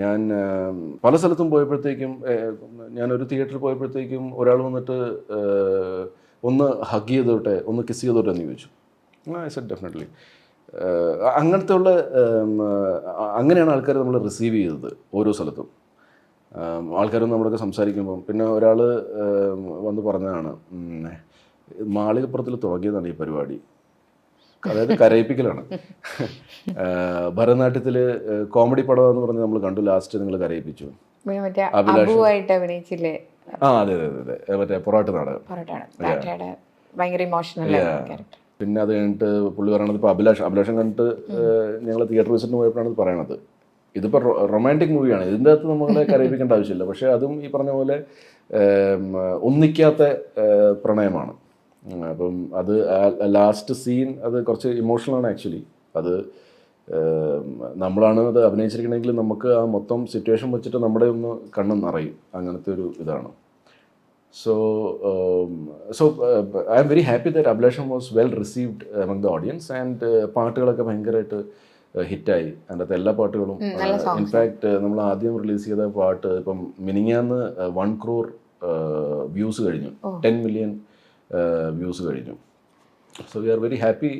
ഞാൻ പല സ്ഥലത്തും പോയപ്പോഴത്തേക്കും ഞാൻ ഒരു തിയേറ്ററിൽ പോയപ്പോഴത്തേക്കും ഒരാൾ വന്നിട്ട് ഒന്ന് ഹഗ് ചെയ്തോട്ടെ ഒന്ന് കിസ് ചെയ്തോട്ടെ എന്ന് ചോദിച്ചു. ഐ സെഡ് ഡെഫിനറ്റ്ലി അങ്ങനത്തെ ഉള്ള അങ്ങനെയാണ് ആൾക്കാർ നമ്മൾ റിസീവ് ചെയ്തത് ഓരോ സ്ഥലത്തും. ആൾക്കാരും നമ്മളൊക്കെ സംസാരിക്കുമ്പം. പിന്നെ ഒരാൾ വന്ന് പറഞ്ഞതാണ് മാളികപ്പുറത്തിൽ തുടങ്ങിയതാണ് ഈ പരിപാടി. അതായത് കരയിപ്പിക്കലാണ്. ഭരതനാട്യത്തിൽ കോമഡി പടം എന്ന് പറഞ്ഞ് നമ്മൾ കണ്ടു ലാസ്റ്റ് നിങ്ങൾ കരയിപ്പിച്ചു. അഭിനയിച്ചില്ലേ? ആ അതെ അതെ അതെ മറ്റേ പൊറാട്ട് നാടകം. ഭയങ്കര ഇമോഷണൽ പിന്നെ അത് കഴിഞ്ഞിട്ട് പുള്ളി പറയണത് ഇപ്പോൾ അഭിലാഷ്. അഭിലാഷം കണ്ടിട്ട് ഞങ്ങൾ തിയേറ്റർ വിസിറ്റിന് പോയപ്പോഴാണ് ഇത് പറയണത്. ഇതിപ്പോൾ റൊമാന്റിക് മൂവിയാണ് ഇതിന്റെ അകത്ത് നമ്മളെ കരയിപ്പിക്കേണ്ട ആവശ്യമില്ല. പക്ഷേ അതും ഈ പറഞ്ഞ പോലെ ഒന്നിക്കാത്ത പ്രണയമാണ്. അപ്പം അത് ലാസ്റ്റ് സീൻ അത് കുറച്ച് ഇമോഷണലാണ് ആക്ച്വലി അത് നമ്മളാണ് അത് അഭിനയിച്ചിരിക്കണമെങ്കിൽ നമുക്ക് ആ മൊത്തം സിറ്റുവേഷൻ വെച്ചിട്ട് നമ്മുടെ ഒന്ന് കണ്ണും നിറയും. അങ്ങനത്തെ ഒരു ഇതാണ്. So so I am very happy that Abhilasham was well received among the audience and പാട്ടുകളൊക്കെ ഭയങ്കരമായിട്ട് ഹിറ്റായി അതിന്റെ അകത്ത് എല്ലാ പാട്ടുകളും ഇൻഫാക്ട് നമ്മൾ ആദ്യം റിലീസ് ചെയ്ത പാട്ട് ഇപ്പം മിനിങ്ങാന്ന് വൺ ക്രോർ വ്യൂസ് കഴിഞ്ഞു. ടെൻ മില്യൺ വ്യൂസ് കഴിഞ്ഞു. So we are very happy